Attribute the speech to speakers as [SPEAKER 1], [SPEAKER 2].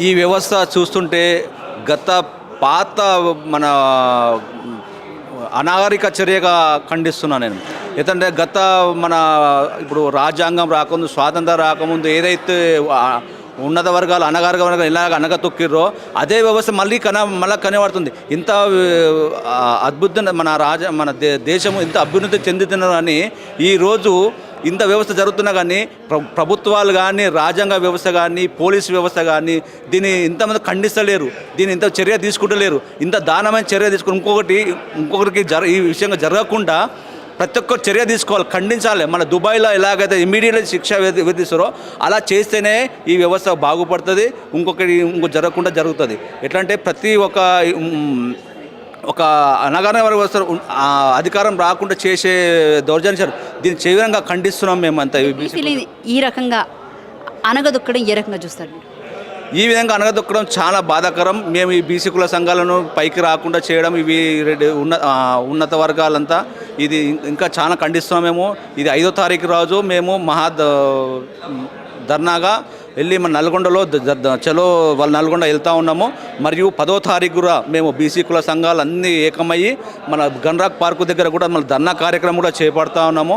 [SPEAKER 1] ఈ వ్యవస్థ చూస్తుంటే గత పాత మన అనాగరిక చర్యగా ఖండిస్తున్నాను నేను. ఎందుకంటే గత మన ఇప్పుడు రాజ్యాంగం రాకముందు స్వాతంత్రం రాకముందు ఏదైతే ఉన్నత వర్గాలు అనగారిక వర్గాలు ఇలాగ అనగ తొక్కిర్రో అదే వ్యవస్థ మళ్ళీ కన మళ్ళీ కనబడుతుంది. ఇంత అద్భుత మన రాజ మన దే దేశం ఇంత అభివృద్ధి చెందుతున్నారని ఈరోజు ఇంత వ్యవస్థ జరుగుతున్నా కానీ ప్రభుత్వాలు కానీ రాజ్యాంగ వ్యవస్థ కానీ పోలీస్ వ్యవస్థ కానీ దీన్ని ఇంతమంది ఖండిస్తలేరు. దీన్ని ఇంత చర్య తీసుకుంటలేరు. ఇంత దానమైన చర్య తీసుకుని ఇంకొకటి ఇంకొకరికి జర ఈ విషయంగా జరగకుండా ప్రతి ఒక్కరు చర్య తీసుకోవాలి ఖండించాలి. మన దుబాయ్లో ఎలాగైతే ఇమీడియట్లీ శిక్ష విధిస్తారో అలా చేస్తేనే ఈ వ్యవస్థ బాగుపడుతుంది ఇంకొకటి ఇంకో జరగకుండా జరుగుతుంది. ఎట్లా అంటే ప్రతి ఒక్క ఒక అనగానే వ్యవస్థ అధికారం రాకుండా చేసే దౌర్జన్యం దీన్ని తీవ్రంగా ఖండిస్తున్నాం బీసీ
[SPEAKER 2] బీసీలు ఈ రకంగా అనగదొక్కడం ఏ రకంగా చూస్తారు
[SPEAKER 1] ఈ విధంగా అనగదొక్కడం చాలా బాధాకరం. మేము ఈ బీసీ కుల సంఘాలను పైకి రాకుండా చేయడం ఇవి ఉన్న ఉన్నత వర్గాలంతా. ఇది ఇంకా చాలా ఖండిస్తున్నాం మేము. ఇది ఐదో తారీఖు రోజు. మేము మహా ధర్నాగా వెళ్ళి మన నల్గొండలో చలో వాళ్ళ నల్గొండ వెళ్తా ఉన్నాము. మరియు పదో తారీఖు కూడా మేము బీసీ కుల సంఘాలు అన్నీ ఏకమయ్యి మన గన్రాక్ పార్కు దగ్గర కూడా మన ధర్నా కార్యక్రమం కూడా చేపడతా ఉన్నాము.